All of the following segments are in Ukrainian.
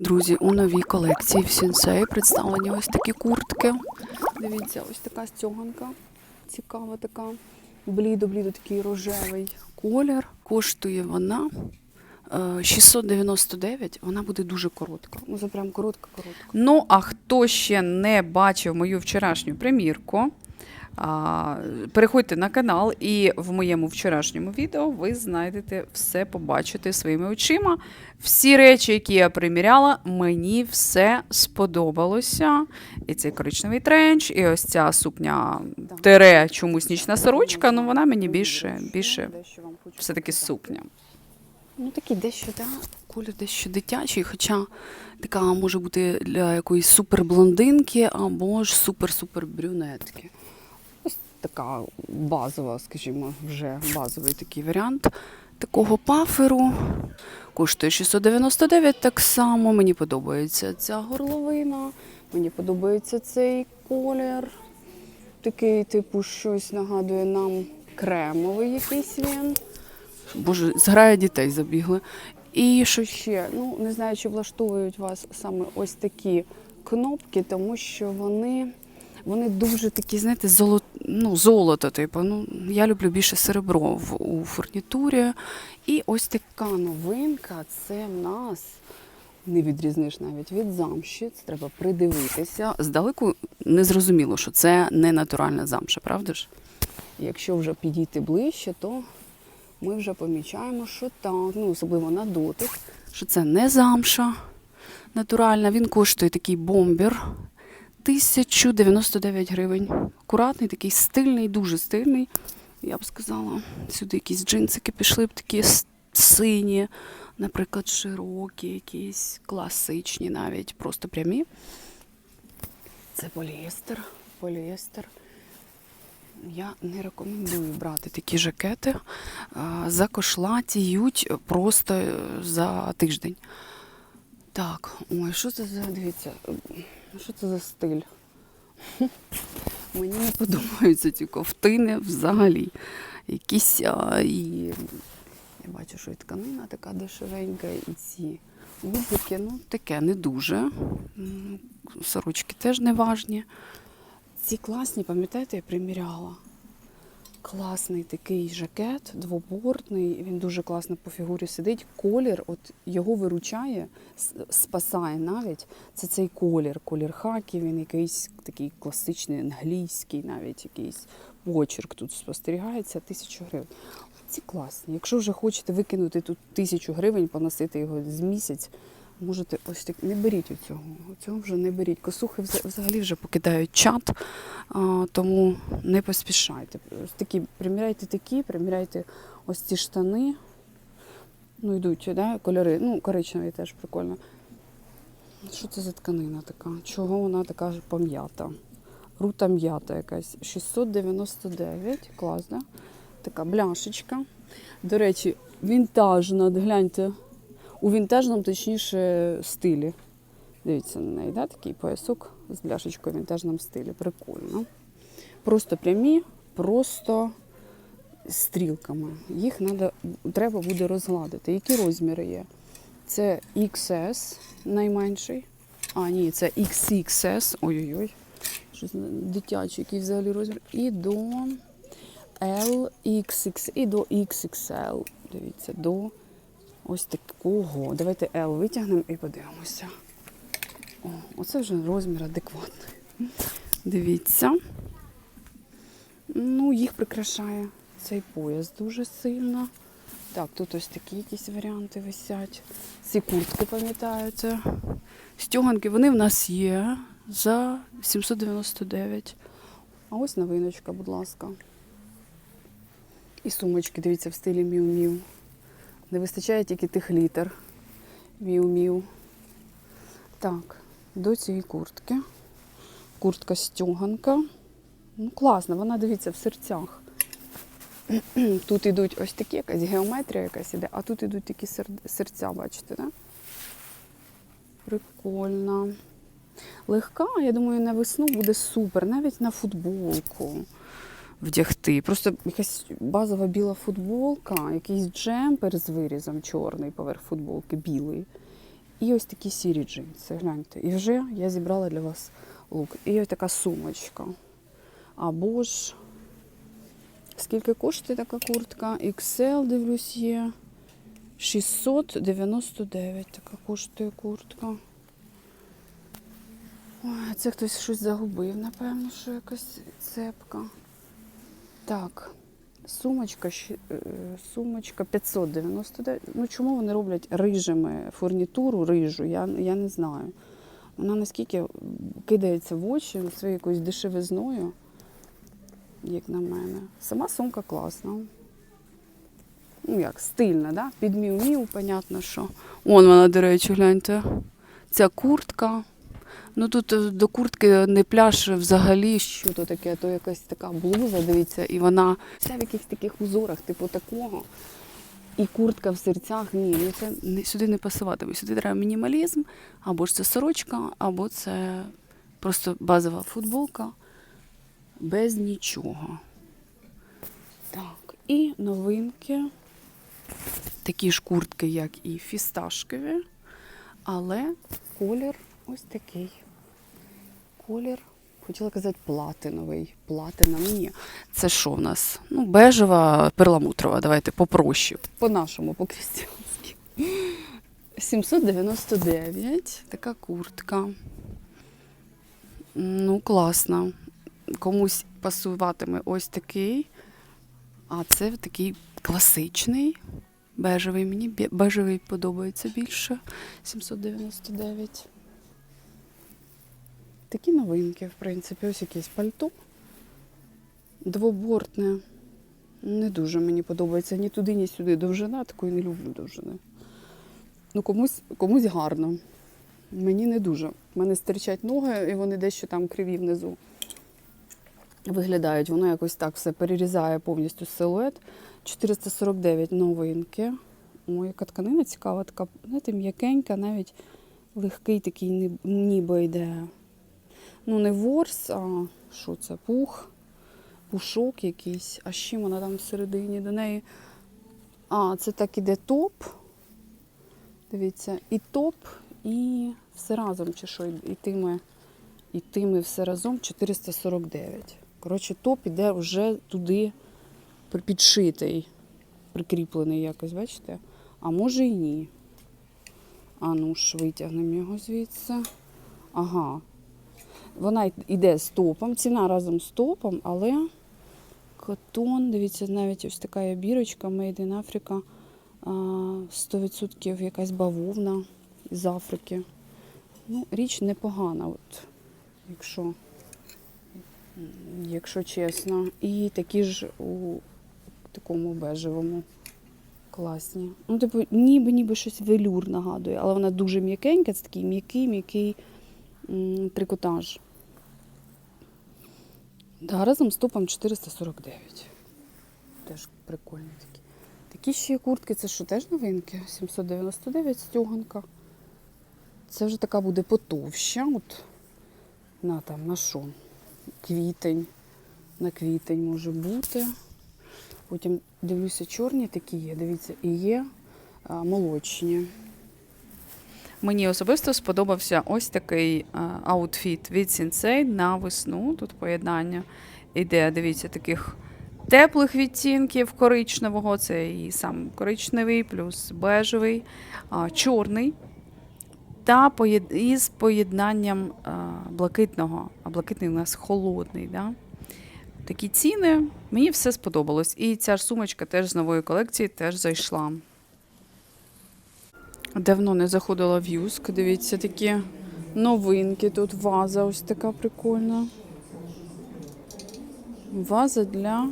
Друзі, у новій колекції в Сінсей представлені ось такі куртки. Дивіться, ось така стяганка. Цікава така. Блідо-блідо такий рожевий колір. Коштує вона е, 699, вона буде дуже коротка. Ну, це прям коротка-коротка. Ну, а хто ще не бачив мою вчорашню примірку, переходьте на канал, і в моєму вчорашньому відео ви знайдете все побачите своїми очима. Всі речі, які я приміряла, мені все сподобалося. І цей коричневий тренч, і ось ця сукня тере чомусь нічна сорочка, ну вона мені більше, більше все-таки сукня. Ну, такий дещо, да, колір дещо дитячий, хоча така може бути для якоїсь суперблондинки або ж супер-супер брюнетки. Така базова, скажімо, вже базовий такий варіант такого паферу. Коштує 699 так само. Мені подобається ця горловина, мені подобається цей колір. Такий, типу, щось нагадує нам кремовий якийсь він. Боже, зграя дітей забігли. І що ще? Ну, не знаю, чи влаштовують вас саме ось такі кнопки, тому що вони, вони дуже такі, знаєте, золото, ну, золото, типу. Ну, я люблю більше серебро в, у фурнітурі. І ось така новинка це в нас. Не відрізниш навіть від замші, це треба придивитися. Здалеку не зрозуміло, що це не натуральна замша, правда ж? Якщо вже підійти ближче, то ми вже помічаємо, що так, ну особливо на дотик, що це не замша натуральна. Він коштує такий бомбер 1099 гривень. Акуратний, такий стильний, дуже стильний. Я б сказала, сюди якісь джинсики пішли б такі сині, наприклад, широкі, якісь класичні, навіть просто прямі. Це поліестер. Поліестер. Я не рекомендую брати такі жакети. А, Закошлатіють просто е, за тиждень. Так, ой, що це за. Дивіться, е, що це за стиль? Мені не подобаються ці ковтини взагалі. Якісь а, і. Я бачу, що і тканина така дешевенька, і ці губики, ну таке не дуже. Сорочки теж не важні. Ці класні, пам'ятаєте, я приміряла. Класний такий жакет, двобортний, він дуже класно по фігурі сидить. Колір, от його виручає, спасає навіть. Це цей колір, колір хакі, він якийсь такий класичний, англійський, навіть якийсь почерк тут спостерігається, тисячу гривень. Ці класні. Якщо вже хочете викинути тут тисячу гривень, поносити його з місяць, можете ось так. Не беріть цього. Цього вже не беріть. Косухи взагалі вже покидають чат, тому не поспішайте. Ось такі, приміряйте такі, приміряйте ось ці штани. Ну, йдуть, да, кольори. Ну, коричневий теж прикольно. Що це за тканина така? Чого вона така пом'ята? Рута м'ята якась. 699, клас, да? Така бляшечка. До речі, вінтажна, гляньте. У вінтажному, точніше, стилі. Дивіться на неї, да? такий поясок з бляшечкою в вінтажному стилі. Прикольно. Просто прямі, просто стрілками. Їх надо, треба буде розгладити. Які розміри є? Це XS найменший. А, ні, це XXS. Ой-ой-ой. Дитячий, який взагалі розмір. І до LXX, і до XXL. Дивіться, до ось такого. Давайте L витягнемо і подивимося. О, оце вже розмір адекватний. Дивіться. Ну, їх прикрашає цей пояс дуже сильно. Так, тут ось такі якісь варіанти висять. Ці куртки, пам'ятаєте? Стьоганки, вони в нас є за 799. А ось новиночка, будь ласка. І сумочки, дивіться, в стилі Міу-Міу. Не вистачає тільки тих літер. Міу-Міу. Так, до цієї куртки. Куртка стьоганка. Ну, класно, вона дивіться в серцях. Тут ідуть ось такі якась геометрія якась іде, а тут ідуть такі серця, бачите, так? Прикольно. Легка, я думаю, на весну буде супер, навіть на футболку вдягти. Просто якась базова біла футболка, якийсь джемпер з вирізом чорний поверх футболки білий. І ось такі сірі джинси, гляньте. І вже я зібрала для вас лук. І ось така сумочка. Або ж скільки коштує така куртка? XL, дивлюсь, є. 699 така коштує куртка. Ой, це хтось щось загубив, напевно, що якась цепка. Так, сумочка, е, сумочка 599. Ну чому вони роблять рижими фурнітуру рижу, я, я не знаю. Вона наскільки кидається в очі своєю якоюсь дешевизною, як на мене. Сама сумка класна. Ну як, стильна, да? Під мів-мів, понятно, що. Вон вона, до речі, гляньте. Ця куртка. Ну тут е, до куртки не пляж взагалі, що то таке, то якась така блуза, дивіться, і вона вся в якихось таких узорах, типу такого. І куртка в серцях, ні, ну це не, сюди не пасуватиме. Сюди треба мінімалізм, або ж це сорочка, або це просто базова футболка без нічого. Так, і новинки. Такі ж куртки, як і фісташкові, але колір ось такий. Колір, хотіла казати, платиновий. Платина, ну ні. Це що в нас? Ну, бежева, перламутрова, давайте попроще. По-нашому, по-крістянськи. 799, така куртка. Ну, класно. Комусь пасуватиме ось такий. А це такий класичний. Бежевий. Мені бежевий подобається більше. 799. Такі новинки, в принципі, ось якесь пальто. Двобортне. Не дуже мені подобається ні туди, ні сюди. Довжина, такої не люблю довжини. Ну, комусь, комусь гарно. Мені не дуже. У мене стирчать ноги, і вони дещо там криві внизу виглядають. Воно якось так все перерізає повністю силует. 449 новинки. Ой, яка тканина цікава, така, знаєте, м'якенька, навіть легкий такий ніби йде. Ну, не ворс, а що це? Пух, пушок якийсь. А чим вона там всередині до неї. А, це так іде топ. Дивіться, і топ, і все разом, чи що, і тими, і тими все разом 449. Коротше, топ іде вже туди підшитий, прикріплений якось, бачите? А може і ні. А ну ж, витягнемо його звідси. Ага. Вона йде з топом, ціна разом з топом, але котон, дивіться, навіть ось така є бірочка Made in Africa. 100% якась бавовна з Африки. Ну, річ непогана, от, якщо, якщо чесно. І такі ж у такому бежевому. Класні. Ну, типу, ніби ніби щось велюр нагадує, але вона дуже м'якенька, це такий м'який, м'який трикотаж. Да, разом з топом 449. Теж прикольні такі. Такі ще є куртки, це що, теж новинки? 799 стюганка. Це вже така буде потовща. От на там, на що? Квітень. На квітень може бути. Потім дивлюся, чорні такі є. Дивіться, і є молочні. Мені особисто сподобався ось такий аутфіт від Sensei на весну. Тут поєднання іде, дивіться, таких теплих відтінків коричневого. Це і сам коричневий, плюс бежевий, чорний. Та із поєднанням а, блакитного. А блакитний у нас холодний. Да? Такі ціни. Мені все сподобалось. І ця ж сумочка теж з нової колекції теж зайшла. Давно не заходила в Юск. Дивіться, такі новинки. Тут ваза ось така прикольна. Ваза для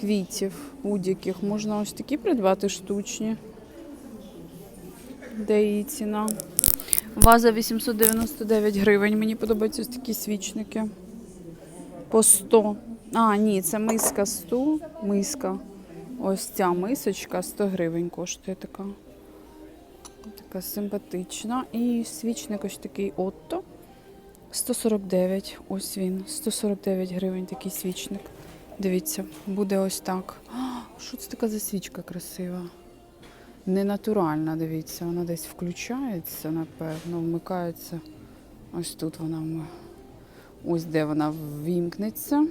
квітів будь-яких. Можна ось такі придбати штучні. Де її ціна? Ваза 899 гривень. Мені подобаються ось такі свічники. По 100. А, ні, це миска 100. Миска. Ось ця мисочка 100 гривень коштує така. Така симпатична. І свічник ось такий Отто. 149. Ось він. 149 гривень такий свічник. Дивіться, буде ось так. А, що це така за свічка красива? не натуральна, дивіться, вона десь включається, напевно, вмикається. Ось тут вона ось де вона ввімкнеться.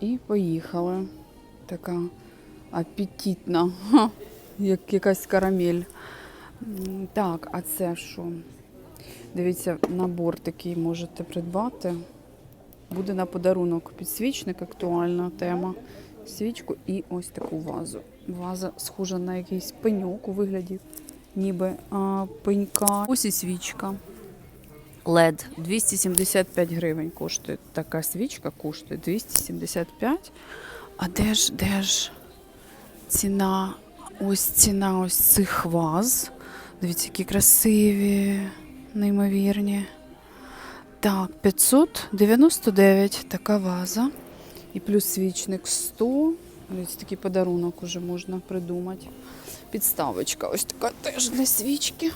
І поїхали. Така апетитна, як якась карамель. Так, а це що? Дивіться, набор такий можете придбати. Буде на подарунок підсвічник, актуальна тема. Свічку і ось таку вазу. Ваза схожа на якийсь пеньок у вигляді, ніби а, пенька. Ось і свічка. LED 275 гривень коштує. Така свічка коштує 275. А де ж, де ж ціна? Ось ціна ось цих ваз. Дивіться, які красиві, неймовірні. Так, 599 така ваза. І плюс свічник 100. Ось такий подарунок уже можна придумати. Підставочка ось така теж для свічки.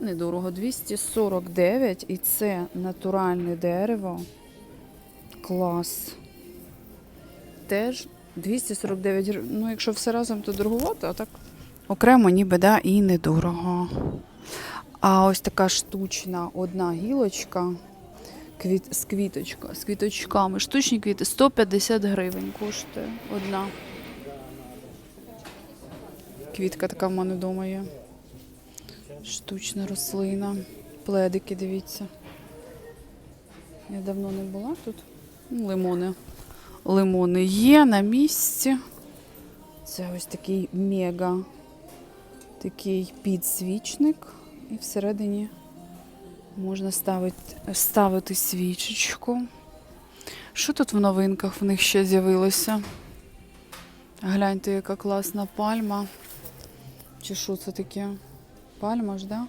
Недорого 249. І це натуральне дерево. Клас. Теж 249 гривень. Ну, якщо все разом, то дороговато, а так окремо ніби да, і недорого. А ось така штучна одна гілочка квіт, з, квіточка, з квіточками. Штучні квіти 150 гривень коштує одна. Квітка така в мене вдома є. Штучна рослина. Пледики, дивіться. Я давно не була тут. Ну, Лимони. Лимони є на місці. Це ось такий мега такий підсвічник. І всередині можна ставити, ставити свічечку. Що тут в новинках в них ще з'явилося? Гляньте, яка класна пальма. Чи що це таке? Пальма ж, да?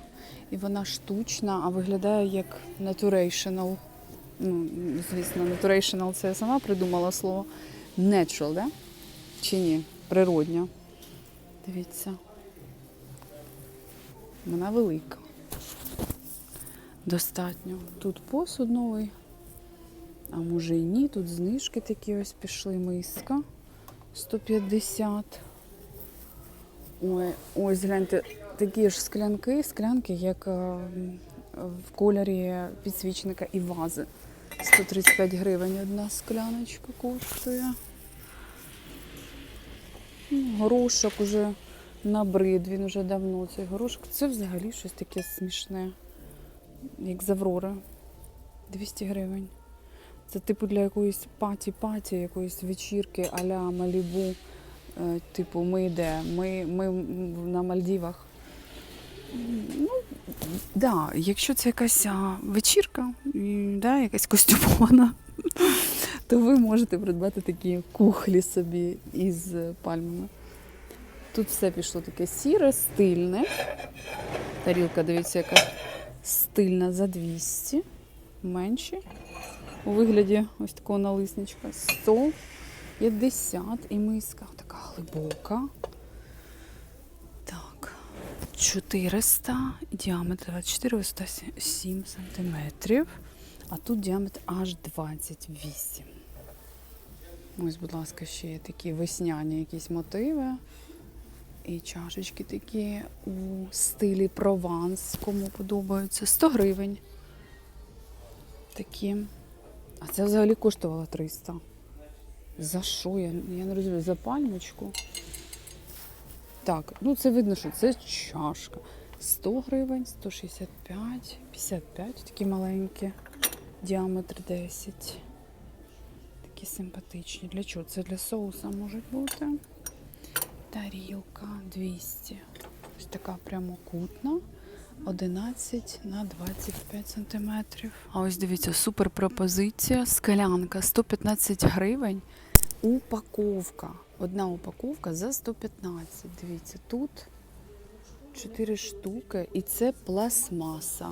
І вона штучна, а виглядає як naturational. Ну, звісно, naturational це я сама придумала слово. Natural, да? Чи ні? Природня. Дивіться. Вона велика. Достатньо. Тут посуд новий. А може і ні, тут знижки такі ось пішли миска. 150. Ой, ось гляньте, такі ж склянки, склянки, як е, в кольорі підсвічника і вази. 135 гривень одна скляночка коштує. Ну, Горошок уже набрид, він уже давно цей горошок. Це взагалі щось таке смішне, як з Аврори. 200 гривень. Це типу для якоїсь паті-паті, якоїсь вечірки а-ля Малібу. Е, Типу, ми де? Ми, ми на Мальдівах. Ну, да, якщо це якась вечірка, да, якась костюмована, то ви можете придбати такі кухлі собі із пальмами. Тут все пішло таке сіре, стильне. Тарілка, дивіться, яка стильна за 200. Менші. У вигляді ось такого налисничка. 150 і миска така глибока. Так. 400, діаметр 24 висота 7 сантиметрів. А тут діаметр аж 28. Ось, будь ласка, ще є такі весняні якісь мотиви. І чашечки такі у стилі Прованс, кому подобаються. 100 гривень. Такі. А це взагалі коштувало 300. За що? Я, я не розумію. За пальмочку. Так, ну це видно, що це чашка. 100 гривень, 165, 55, такі маленькі. Діаметр 10. Такі симпатичні. Для чого? Це для соуса можуть бути. Тарілка 200. Ось така прямокутна. 11 на 25 сантиметрів. А ось дивіться, супер пропозиція. Скалянка 115 гривень. Упаковка. Одна упаковка за 115. Дивіться, тут 4 штуки і це пластмаса.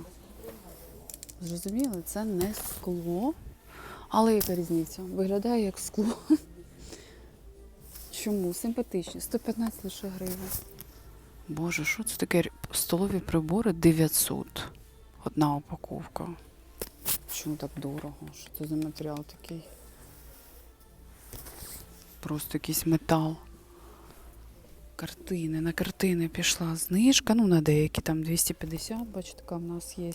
Зрозуміли, це не скло. Але яка різниця? Виглядає як скло. Чому? Симпатичні. 115 лише гривень. Боже, що це таке? Столові прибори 900. Одна упаковка. Чому так дорого? Що це за матеріал такий? Просто якийсь метал. картини. На картини пішла знижка. Ну, на деякі там 250, бачите, така в нас є.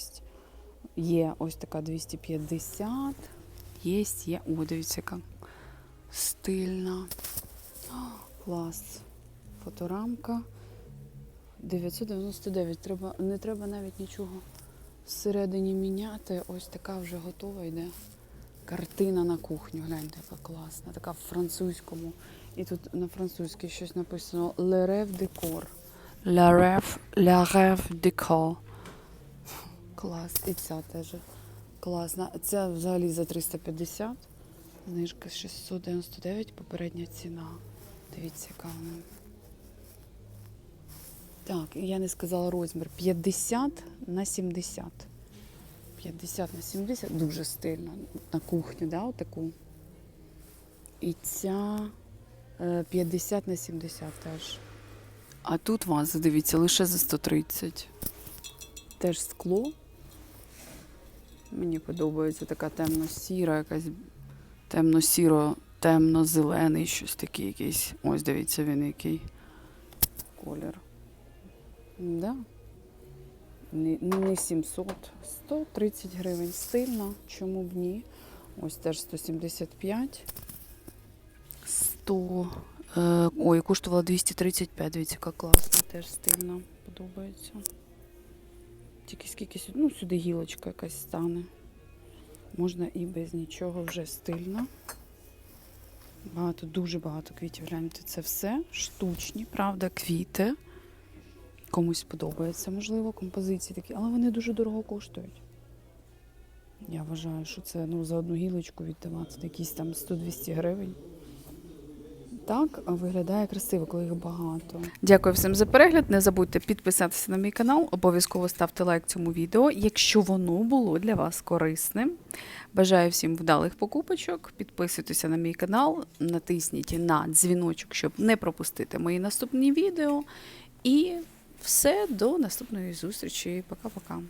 Є ось така 250. Є, є. О, дивіться, яка стильна. Клас. Фоторамка. 999. Треба, не треба навіть нічого всередині міняти. Ось така вже готова йде. Картина на кухню. Гляньте, яка класна. Така в французькому. І тут на французькій щось написано Le Rêve Décor. La Rêve, La Rêve Décor. Клас. І ця теж класна. Ця взагалі за 350. Знижка 699, попередня ціна. Дивіться, яка вона. Так, я не сказала розмір. 50 на 70. 50 на 70, дуже стильно. На кухню, да, отаку. І ця е, 50 на 70 теж. А тут ваза, дивіться, лише за 130. Теж скло. Мені подобається така темно-сіра, якась темно-сіро, темно-зелений, щось таке якийсь. Ось дивіться, він який колір. Да. Не, не 700, 130 гривень стильно, чому б ні. Ось теж 175. 100. Е, ой, коштувала 235, дивіться, яка класна, теж стильно, подобається. Тільки скільки сюди, ну, сюди гілочка якась стане. Можна і без нічого вже стильно. Багато, дуже багато квітів. Гляньте, це все штучні, правда, квіти. Комусь подобається, можливо, композиції такі, але вони дуже дорого коштують. Я вважаю, що це ну, за одну гілочку віддавати якісь там 100-200 гривень. Так виглядає красиво, коли їх багато. Дякую всім за перегляд. Не забудьте підписатися на мій канал. Обов'язково ставте лайк цьому відео, якщо воно було для вас корисним. Бажаю всім вдалих покупочок. Підписуйтеся на мій канал, натисніть на дзвіночок, щоб не пропустити мої наступні відео. І все до наступної зустрічі. Пока-пока.